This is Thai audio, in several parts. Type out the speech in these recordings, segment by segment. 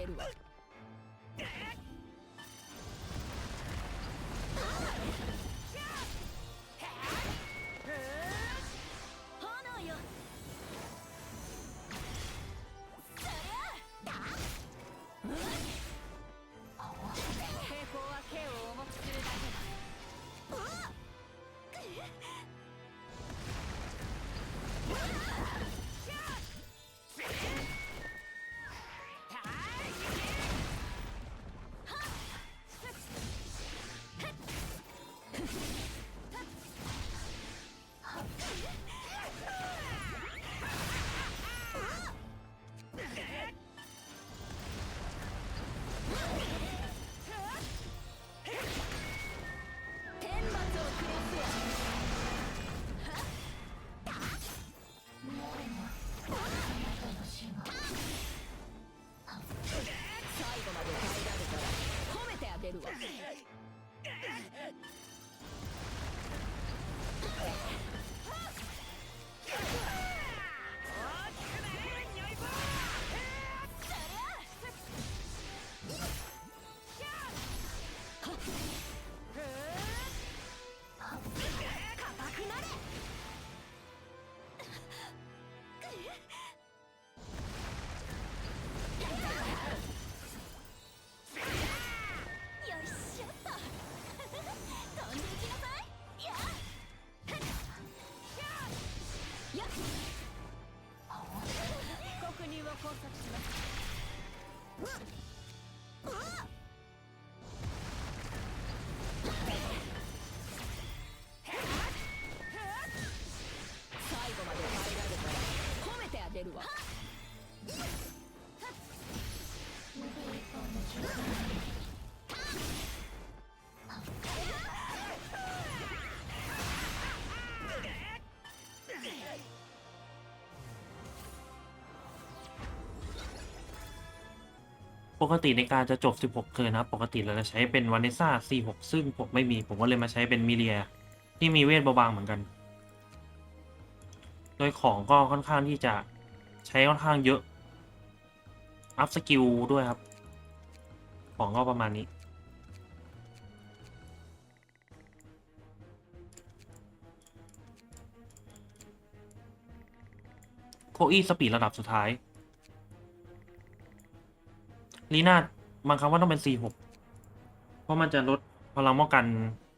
சேருவார் 钱了。を拘束します。 ปกติในการจะจบ 16 เทิร์นนะครับ ปกติเราจะใช้เป็นวานเนซ่า C6 ซึ่งผมไม่มี ผมก็เลยมาใช้เป็นมิเลีย ที่มีเวทเบาบางเหมือนกัน โดยของก็ค่อนข้างที่จะใช้ค่อนข้างเยอะ อัพสกิลด้วยครับ ของก็ประมาณนี้ โคอี้สปีดระดับสุดท้าย ลีน่าบางครั้งว่าต้องเป็น C6 เพราะมันจะลดพลังป้องกัน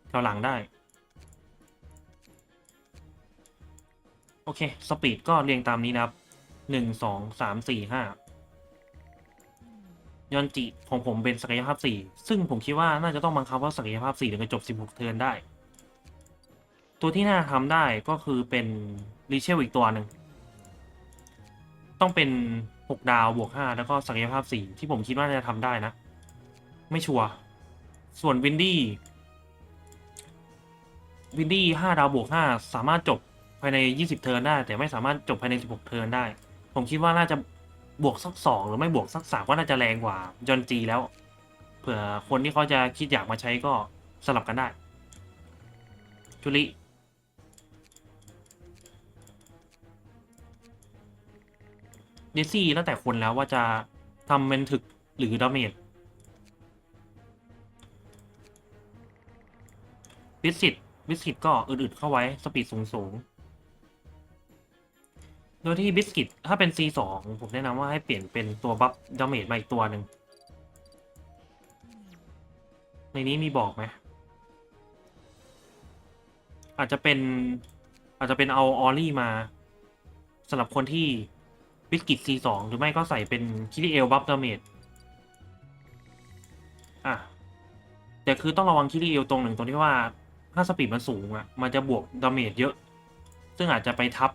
แถวหลังได้ โอเค สปีดก็เรียงตามนี้นะครับหนึ่งสองสามสี่ห้ายอนจิของผมเป็นศักยภาพ4ซึ่งผมคิดว่าน่าจะต้องบังคับว่าศักยภาพ4ถึงจะจบ16เทิร์นได้ ตัวที่น่าทำได้ก็คือเป็นรีเชลอีกตัวหนึ่ง ต้องเป็น 6ดาวบวก5แล้วก็ศักยภาพ4ที่ผมคิดว่าน่าจะทำได้นะ ไม่ชัวร์ส่วนวินดี้วินดี้5ดาวบวก5สามารถจบภายใน20เทิร์นได้ แต่ไม่สามารถจบภายใน16เทิร์นได้ ผมคิดว่าน่าจะบวกสัก2หรือไม่บวกสัก3ก็น่าจะแรงกว่าจอนจีแล้ว เผื่อคนที่เขาจะคิดอยากมาใช้ก็สลับกันได้จุลิ เดซี่แล้วแต่คนแล้วว่าจะทำเป็นถึกหรือดาเมจวิสิตวิสิตก็อืดๆเข้าไว้ สปีดสูงๆ โดยที่บิสกิตถ้าเป็น C2 ผมแนะนำว่าให้เปลี่ยนเป็นตัวบัฟดาเมจมาอีกตัวหนึ่ง ในนี้มีบอกไหม อาจจะเป็นอาจจะเป็นเอาออลลี่มาสำหรับคนที่ บิสกิต C2 หรือไม่ก็ใส่เป็นคิริเอลบัฟดาเมจอะ แต่คือต้องระวังคิริเอลตรงหนึ่งตรงที่ว่าถ้าสปีดมันสูงอะ มันจะบวกดาเมจเยอะ ซึ่งอาจจะไปทับ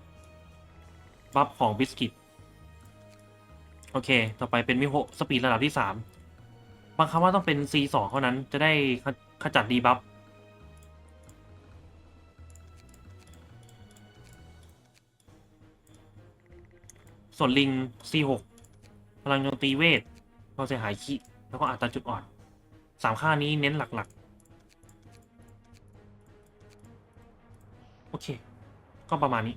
บัฟของบิสกิต โอเค ต่อไปเป็นมิโฮสปีดระดับที่ 3 บางคำว่าต้องเป็น C2 เท่านั้นจะได้ขจัดดีบัฟ ส่วนลิง C6 พลังโจมตีเวทควาเสียหายคิแล้วก็อัตราจุดอ่อนสามค่านี้เน้นหลักๆ โอเค ก็ประมาณนี้